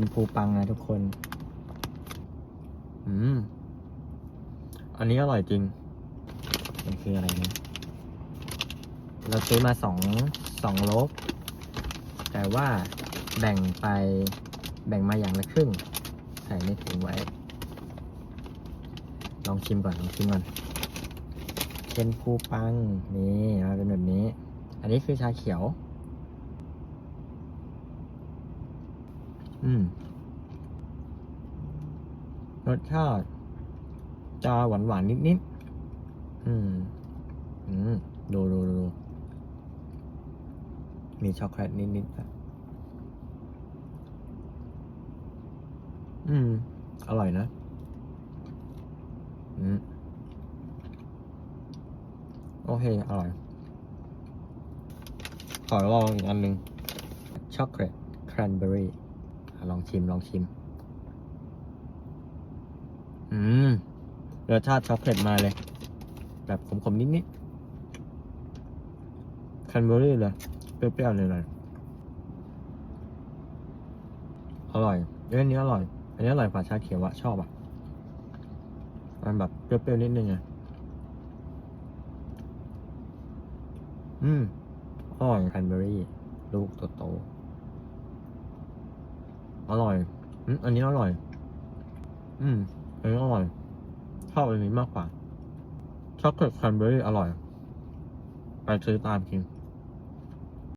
นภูปังนะทุกคน อืม อันนี้อร่อยจริง มันคืออะไรเนะเราซื้อมาสองสองโลก แต่ว่าแบ่งไปแบ่งมาอย่างละครึ่ง ใส่ในถุงไว้ ลองชิมก่อน ลองชิมก่อนเคนภูปัง นี่มาเป็นแบบนี้ อันนี้คือชาเขียว อืม รสชาติจะหวานหวานๆนิดอืม อืม ดูดูดูมีช็อกโกแลตนิดๆอะอืม อร่อยนะ อืม โอเค อร่อย ขอลองอีกอันหนึ่งช็อกโกแลตแครนเบอรี่ ลองชิมลองชิม อืมรสชาติช็อกโกแลตมาเลย แบบขมๆนิดๆแครนเบอรี่เลยเปรี้ยวๆเลยๆอร่อยเอ้ยอันนี้อร่อย อันนี้อร่อยกว่าชาเขียวอะชอบอะมันแบบเปรี้ยวๆนิดนึงอะอืมอร่อยแครนเบอรี่ ลูกโตๆ อร่อยอันนี้อร่อย อืม อันนี้อร่อย ชอบอันนี้มากกว่าช็อกโกแลตแครนเบอรี่อร่อย ไปซื้อตามกิน